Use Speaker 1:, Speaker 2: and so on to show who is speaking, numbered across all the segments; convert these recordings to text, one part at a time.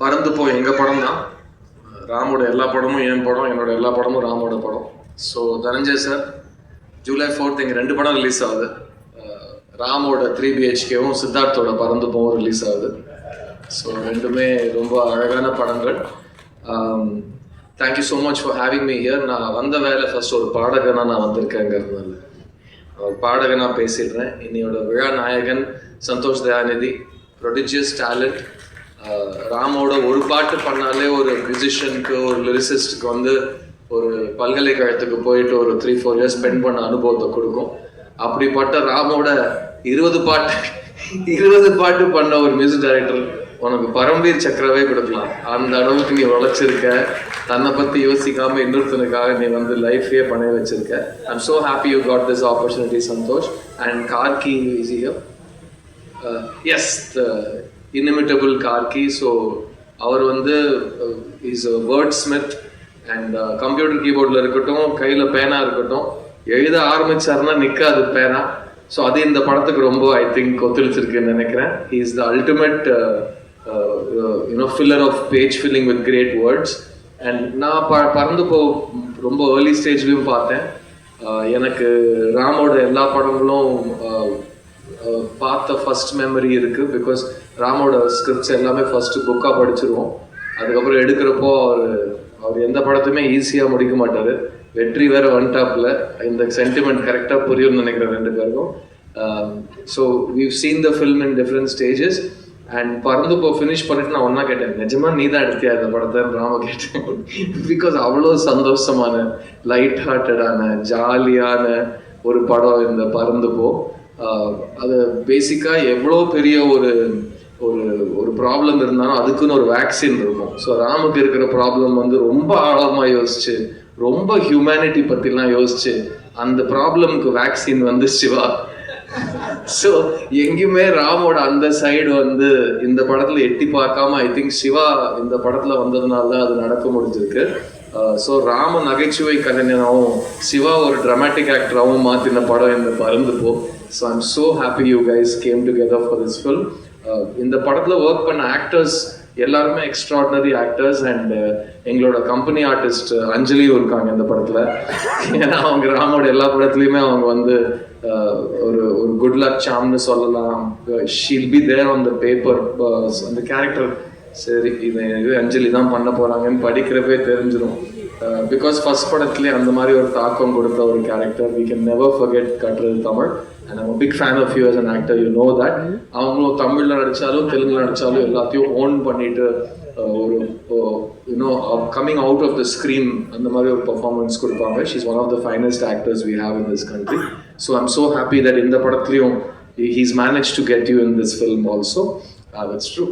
Speaker 1: பறந்து போ எங்கள் படம் தான் ராமோட எல்லா படமும் என் படம் என்னோட எல்லா படமும் ராமோட படம். So Dhananjay sir July fourth எங்கள் ரெண்டு படம் ரிலீஸ் ஆகுது. ராமோட த்ரீ பிஹெச்கேவும் சித்தார்த்தோட பறந்து போவும் ரிலீஸ் ஆகுது. ஸோ ரெண்டுமே ரொம்ப அழகான படங்கள். Thank you so much for having me here நான் வந்த வேலை ஃபர்ஸ்ட் ஒரு பாடகனாக நான் வந்திருக்கேங்கிறதுனால ஒரு பாடகனாக பேசிடுறேன். இன்னையோட விழா நாயகன் சந்தோஷ் தயாநிதி ப்ரொடிஜியஸ் டேலண்ட் ராமோட ஒரு பாட்டு பண்ணாலே ஒரு மியூசிஷியனுக்கு ஒரு லிரிசிஸ்டுக்கு வந்து ஒரு பல்கலைக்கழகத்துக்கு போயிட்டு ஒரு த்ரீ ஃபோர் இயர்ஸ் ஸ்பெண்ட் பண்ண அனுபவத்தை கொடுக்கும். அப்படிப்பட்ட ராமோட இருபது பாட்டு இருபது பாட்டு பண்ண ஒரு மியூசிக் டைரக்டர் உனக்கு பரம்பீர் சக்கரவே கொடுக்கலாம். அந்த அளவுக்கு நீ உழைச்சிருக்க. தன்னை பற்றி யோசிக்காம இன்னொருத்தனுக்காக நீ வந்து லைஃபே பண்ண வச்சிருக்க. I am so happy you got this opportunity Santhosh and Karky is here uh, as inimitable Karky so அவர் வந்து is a wordsmith and computer கீபோர்டில் இருக்கட்டும் கையில் பேனா இருக்கட்டும் எழுத ஆரம்பிச்சாருன்னா நிற்காது பேனா. ஸோ அது இந்த படத்துக்கு ரொம்ப ஐ திங்க் ஒத்துழைச்சிருக்குன்னு நினைக்கிறேன். Is the ultimate you know filler of page filling with great words and நான் ப பறந்து போ ரொம்ப ஏர்லி ஸ்டேஜ்லேயும் பார்த்தேன். Uh, எனக்கு ராமோட எல்லா படங்களும் uh, uh, பார்த்த ஃபர்ஸ்ட் மெமரி இருக்குது பிகாஸ் ராமோட ஸ்கிரிப்ட்ஸ் எல்லாமே ஃபஸ்ட்டு புக்காக படிச்சிருவோம். அதுக்கப்புறம் எடுக்கிறப்போ அவர் அவர் எந்த படத்தையுமே ஈஸியாக முடிக்க மாட்டார். வெற்றி வேற டாப்பில் இந்த சென்டிமெண்ட் கரெக்டாக புரியும்னு நினைக்கிறேன் ரெண்டு பேருக்கும். So we've seen the film in different stages and Paranthu Po finish பண்ணிட்டு நான் ஒன்றா கேட்டேன் நிஜமா நீ தான் எடுத்தியா இந்த படத்தை? ராம கேட்டேன். பிகாஸ் அவ்வளோ சந்தோஷமான லைட் ஹார்ட்டடான ஜாலியான ஒரு படம் இந்த பறந்து போ. Uh, அது பேசிக்காக எவ்வளோ பெரிய ஒரு ஒரு ஒரு ப்ராப்ளம் இருந்தாலும் அதுக்குன்னு ஒரு வேக்சின் இருக்கும். ஸோ ராமுக்கு இருக்கிற ப்ராப்ளம் வந்து ரொம்ப ஆழமாக யோசிச்சு ரொம்ப ஹியூமனிட்டி பற்றிலாம் யோசிச்சு அந்த ப்ராப்ளம்க்கு வேக்சின் வந்து சிவா. ஸோ எங்கேயுமே ராமோட அந்த சைடு வந்து இந்த படத்தில் எட்டி பார்க்காம ஐ திங்க் சிவா இந்த படத்தில் வந்ததுனால தான் அது நடக்க முடிஞ்சிருக்கு. Uh, ஸோ ராம நகைச்சுவை கலைஞனாகவும் சிவா ஒரு ட்ராமாட்டிக் ஆக்டராகவும் மாற்றின படம் இந்த பறந்துப்போம் so I'm so happy you guys came together for this film இந்த படத்தில் ஒர்க் பண்ண ஆக்டர்ஸ் எல்லாருமே எக்ஸ்ட்ராடினரி ஆக்டர்ஸ் அண்ட் எங்களோட கம்பெனி ஆர்டிஸ்ட் அஞ்சலியும் இருக்காங்க இந்த படத்தில். ஏன்னா அவங்க ராமோட எல்லா படத்துலையுமே அவங்க வந்து ஒரு ஒரு குட் லக் சாம்னு சொல்லலாம். She'll be there on the paper அந்த கேரக்டர் சரி இது அஞ்சலி தான் பண்ண போகிறாங்கன்னு படிக்கிறப்பே தெரிஞ்சிடும் பிகாஸ் ஃபர்ஸ்ட் படத்துலேயே அந்த மாதிரி ஒரு தாக்கம் கொடுத்த ஒரு character we can never forget கட்டுறது Tamil and I'm big fan of you as an actor you know that. அவங்களும் தமிழ்ல நடிச்சாலும் தெலுங்குல நடிச்சாலும் எல்லாத்தையும் ஓன் பண்ணிட்டு அஹ், ஒரு you know coming out of the screen அந்த மாதிரி ஒரு பர்ஃபார்மன்ஸ் கொடுப்பாங்க. She's one of the finest actors we have in this country so I'm so happy that இந்த படத்துலையும் he's managed to get you in this film also that's true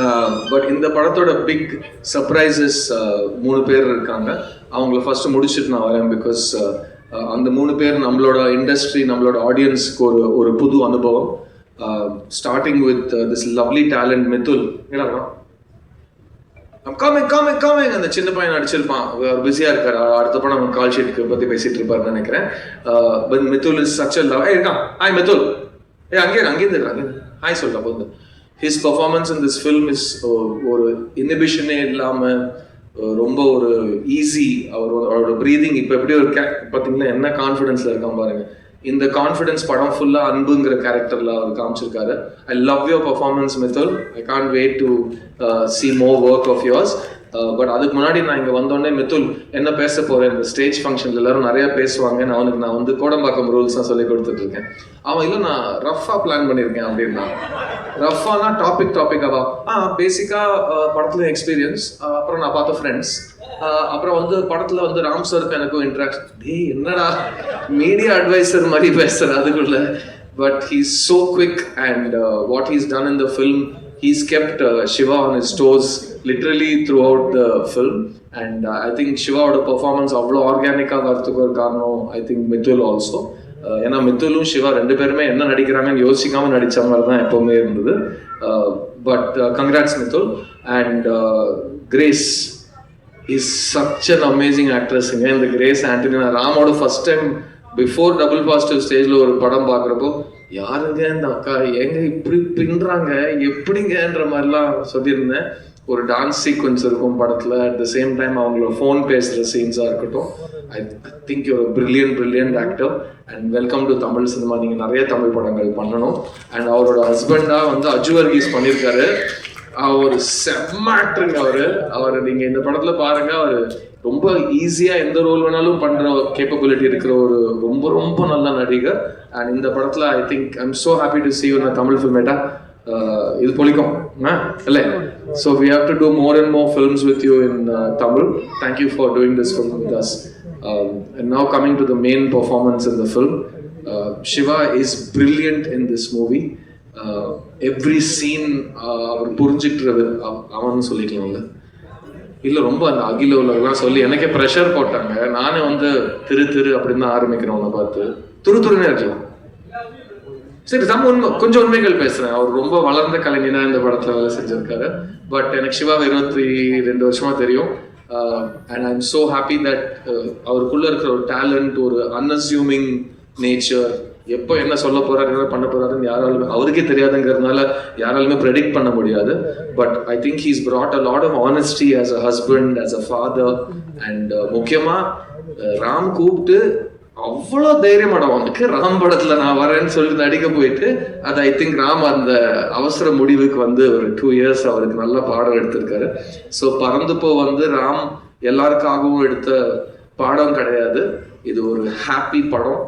Speaker 1: Uh, but இந்த படத்தோட big surprises uh, மூணு பேர் இருக்காங்க. அவங்கள first முடிச்சுட்டு நான் வரேன் பிகாஸ் uh, அந்த மூணு பேர் நம்மளோட இண்டஸ்ட்ரி நம்மளோட ஆடியன்ஸ்க்கு ஒரு ஒரு புது அனுபவம். Starting with this lovely talent Mithul என்ன காமிங் காமிங் காமிங் அந்த சின்ன பையன் நடிச்சிருப்பான். அவர் பிஸியா இருக்காரு. அடுத்த படம் கால் ஷீட்டுக்கு பத்தி பேசிட்டு இருப்பாருன்னு நினைக்கிறேன். But Mithul is such love a இருக்கான். ஹாய் மிதுல் ஏ அங்கே இரு, அங்கே இருந்து அங்கே ஹாய் சொல்ல போது his performance in this film is ஒரு இன்னிபிஷனே இல்லாமல் uh, ரொம்ப ஒரு ஈஸி அவர் அவரோட ப்ரீதிங் இப்போ எப்படி ஒரு கே பார்த்தீங்கன்னா என்ன கான்ஃபிடென்ஸ்ல இருக்கான் பாருங்க. இந்த கான்ஃபிடென்ஸ் படம் ஃபுல்லாக அன்புங்கிற கேரக்டர்ல அவர் காமிச்சிருக்காரு. I love your performance method I can't wait to see more work of yours Uh, but அதுக்கு முன்னாடி நான் இங்க வந்தோடனே மித்துல் என்ன பேச போறேன்? இந்த ஸ்டேஜ் ஃபங்க்ஷன்ல எல்லாரும் நிறைய பேசுவாங்க. நான் அவனுக்கு நான் வந்து கோடம்பாக்கம் ரூல்ஸ் தான் சொல்லி கொடுத்துட்டு இருக்கேன் அவன் இல்லை நான் ரஃபா பிளான் பண்ணியிருக்கேன் அப்படின்னா. ரஃபானா டாபிக் டாபிக்காவா ஆ பேசிக்கா படத்துல எக்ஸ்பீரியன்ஸ் அப்புறம் நான் பார்த்த ஃப்ரெண்ட்ஸ் அப்புறம் வந்து படத்துல வந்து ராம் சருக்கு எனக்கும் இன்ட்ராக்ஷன் டேய் என்னடா? மீடியா அட்வைசர் மாதிரி பேசுற அதுக்குள்ள. But he's so quick and what he's done in the film he's kept uh, Shiva on his toes literally throughout the film. And uh, I think சிவாவோட பெர்ஃபார்மன்ஸ் அவ்வளோ ஆர்கானிக்காக வரதுக்கு ஒரு காரணம் ஐ திங்க் மித்துல் ஆல்சோ ஏன்னா மித்துலும் சிவா ரெண்டு பேருமே என்ன நடிக்கிறாங்கன்னு யோசிக்காமல் நடித்த மாதிரி தான் எப்போவுமே இருந்தது. But congrats Mithul and Grace is such an amazing ஆக்ட்ரஸுங்க இந்த கிரேஸ் ஆண்டனி நான் ராமோட first time before double positive ஸ்டேஜில் ஒரு படம் பார்க்குறப்போ யாருங்க இந்த அக்கா? ஏங்க இப்படி பின்றாங்க? எப்படிங்கன்ற மாதிரிலாம் சொல்லியிருந்தேன். ஒரு டான்ஸ் சீக்வன்ஸ் இருக்கும் படத்துல. அட் த சேம் டைம் அவங்கள ஃபோன் பேசுகிற சீன்ஸாக இருக்கட்டும். I think you're brilliant brilliant actor and welcome to Tamil cinema நீங்கள் நிறைய தமிழ் படங்கள் பண்ணணும். அண்ட் அவரோட ஹஸ்பண்டாக வந்து அஜு வர்கீஸ் பண்ணியிருக்காரு. அவர் செம்மாட்டுங்க அவர். அவர் நீங்கள் இந்த படத்தில் பாருங்க. அவர் ரொம்ப ஈஸியாக எந்த ரோல் வேணாலும் பண்ணுற கேப்பபிலிட்டி இருக்கிற ஒரு ரொம்ப ரொம்ப நல்ல நடிகர். அண்ட் இந்த படத்தில் I think I'm so happy to see நான் தமிழ் ஃபில்மேட்டா இது பொழிக்கும் ஆ இல்லை? So we have to do more and more films with you in Tamil thank you for doing this film with us and now coming to the main performance in the film Siva is brilliant in this movie every scene அவர் புரிஞ்சுக்கிறது அவ- அவன் சொல்லிக்கலாம்ல. இல்ல ரொம்ப அந்த அகில உலகெல்லாம் சொல்லி எனக்கே ப்ரெஷர் போட்டாங்க. நானே வந்து திரு திரு அப்படின்னு தான் ஆரம்பிக்கிறேன் பார்த்து துரு துருன்னே இருக்கலாம். சரி நம்ம உண்மை கொஞ்சம் உண்மைகள் பேசுறேன். அவர் ரொம்ப வளர்ந்த கலைஞனா இந்த படத்துல வேலை செஞ்சிருக்காரு. பட் எனக்கு சிவா இருபத்தி ரெண்டு வருஷமா தெரியும். And I'm so so happy that அவருக்குள்ள இருக்கிற ஒரு டேலண்ட் ஒரு அன்அசியூமிங் நேச்சர் எப்போ என்ன சொல்ல போறாரு என்ன பண்ண போறாருன்னு யாராலுமே அவருக்கே தெரியாதுங்கிறதுனால யாராலுமே ப்ரெடிக்ட் பண்ண முடியாது. But I think he's brought a lot of honesty as a husband as a father and முக்கியமா uh, ராம் கூப்பிட்டு அவ்வளோ தைரியமாடம் அவனுக்கு ராம் படத்துல நான் வரேன்னு சொல்லிட்டு நடிக்க போயிட்டு அது ஐ திங்க் ராம் அந்த அவசர முடிவுக்கு வந்து ஒரு டூ இயர்ஸ் அவருக்கு நல்ல பாடம் எடுத்திருக்காரு. ஸோ பறந்து வந்து ராம் எல்லாருக்காகவும் எடுத்த பாடம் கிடையாது. இது ஒரு ஹாப்பி படம்.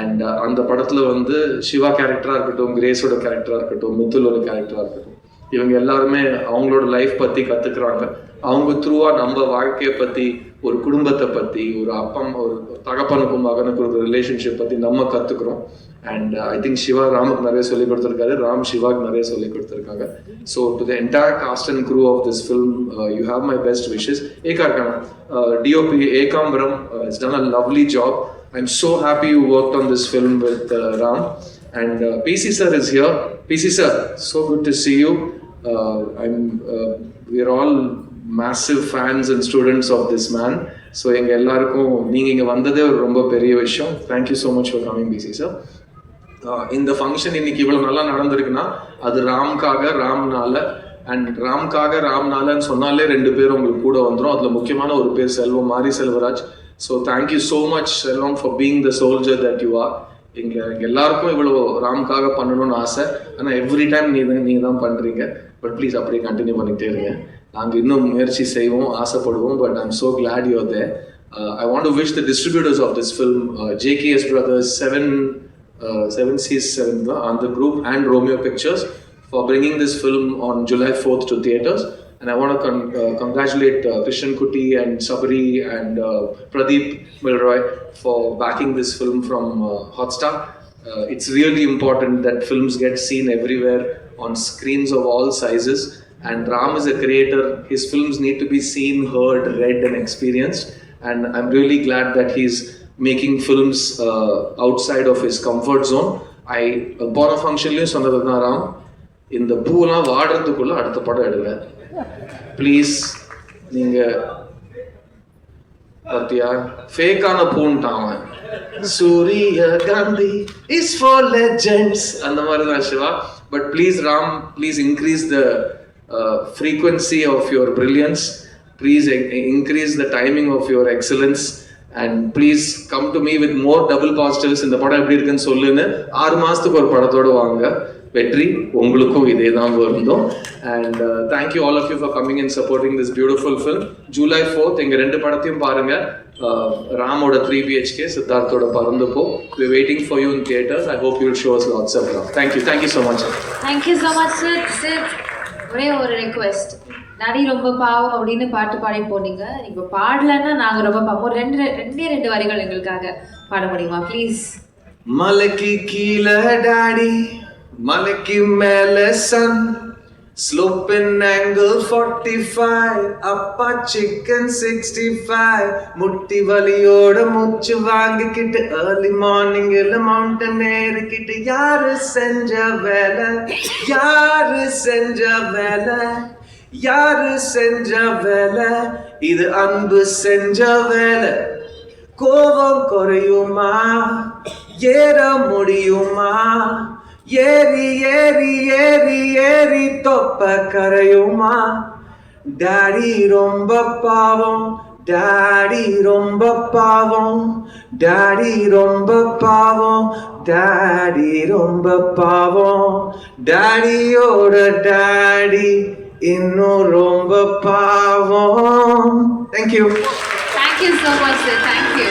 Speaker 1: அண்ட் uh, அந்த படத்துல வந்து சிவா கேரக்டரா இருக்கட்டும் கிரேஸோட கேரக்டரா இருக்கட்டும் மித்துலோட கேரக்டரா இருக்கட்டும் இவங்க எல்லாருமே அவங்களோட லைஃப் பத்தி கத்துக்கிறாங்க. அவங்க த்ரூவா நம்ம வாழ்க்கையை பத்தி ஒரு குடும்பத்தை பத்தி ஒரு அப்பம் ஒரு தகப்பனுக்கும் மகனுக்கும் ஒரு ரிலேஷன்ஷிப் பத்தி நம்ம கத்துக்கிறோம். And I uh, think Siva ராமுக்கு நிறைய சொல்லி கொடுத்துருக்காரு. ராம் சிவாக்கு நிறைய சொல்லி கொடுத்துருக்காங்க. So to the entire cast and crew of this film you have my best wishes ஏகா இருக்காங்க. Uh, DOP Ekambaram it's done a lovely job I'm so happy you worked on this film with uh, Ram. And uh, PC sir is here. PC sir, so good to see you. Uh, I'm. Uh, we're all students of this man so எங்கள் எல்லாருக்கும் நீங்கள் இங்கே வந்ததே ஒரு ரொம்ப பெரிய விஷயம் thank you so much for coming P C இந்த ஃபங்க்ஷன் இன்னைக்கு இவ்வளோ நல்லா நடந்திருக்குன்னா அது ராம்காக ராம்னால அண்ட் ராம்காக ராம்னாலன்னு சொன்னாலே ரெண்டு பேர் உங்களுக்கு கூட வந்துடும் அதில் முக்கியமான ஒரு பேர் Selvam Mari Selvaraj so thank you so much எல்லாம் for being the soldier that you are எங்கள் எங்க எல்லாருக்கும் இவ்வளோ ராம்காக பண்ணணும்னு ஆசை. ஆனால் எவ்ரி டைம் நீ தான் நீங்கள் தான் பண்ணுறீங்க பட் ப்ளீஸ் அப்படியே கண்டினியூ பண்ணிகிட்டே இருங்க. நாங்கள் இன்னும் முயற்சி செய்வோம் ஆசைப்படுவோம் but I'm so glad you they I want to wish the distributors of this film JKS brothers seven seven Seven seven அந்த group and Romeo pictures for bringing this bringing this film on July 4th to theaters. And I want to con- uh, congratulate uh, Krishnan Kuti and Sabari and uh, Pradeep Milroy for backing this film from uh, Hotstar. Uh, it's really important that films get seen everywhere on screens of all sizes. And Ram is a creator. His films need to be seen, heard, read, and experienced. And I'm really glad that he's making films outside of his comfort zone. I, Bona Function Lieu, Sonadana Ram, இந்த பூலாம் வாடுறதுக்குள்ள அடுத்த படம் எடுங்க. Please நீங்கள் பாத்தியா? ஃபேக்கான பூன்ட்டான் அவன். சூரிய Gandhi is for legends அந்த மாதிரி தான் Siva. But please Ram please increase the frequency of your brilliance please increase the timing of your excellence and please come to me with more double positives இந்த படம் எப்படி இருக்குன்னு சொல்லுன்னு ஆறு மாதத்துக்கு ஒரு படத்தோடு வாங்க. வெற்றி உங்களுக்கும் இதே தான் வருந்தோம் and thank you all of you for coming and supporting this beautiful film July fourth எங்க ரெண்டு படத்தையும் பாருங்க. Uh, ராமோட three BHK சித்தார்த்தோட Paranthu Po we waiting for you in theatres I hope you shows lots of love thank you thank you so much
Speaker 2: thank you so much sir sir ஒரே ஒரு request நடி ரொம்ப பாவம் அப்படின்னு பாட்டு பாடி போனீங்க. இப்போ பாடலைன்னா நாங்கள் ரொம்ப பாவம் ஒரு ரெண்டு ரெண்டே ரெண்டு வரிகள் எங்களுக்காக பாட முடியுமா? ப்ளீஸ்
Speaker 1: மலைக்கு கீழே டாடி. மலைக்கு மேல sun slope in angle forty five அப்பா சிக்கன் சிக்ஸ்டி ஃபைவ் முட்டி வலியோட மூச்சு வாங்கிக்கிட்டு ஏர்லி மார்னிங்ல மவுண்டன் ஏறிக்கிட்டு யாரு செஞ்ச வேலை யாரு செஞ்ச வேலை யாரு செஞ்ச வேலை இது அன்பு செஞ்ச வேலை கோபம் குறையுமா ஏற முடியுமா ஏறி ஏறி ஏறி ஏறி தொப்ப கரையுமா டாடி ரொம்ப பாவம் டாடி ரொம்ப பாவம் டாடி ரொம்ப பாவம் டாடி ரொம்ப பாவம். டாடியோட டாடி இன்னும் ரொம்ப பாவம். Thank you
Speaker 2: thank you so much thank you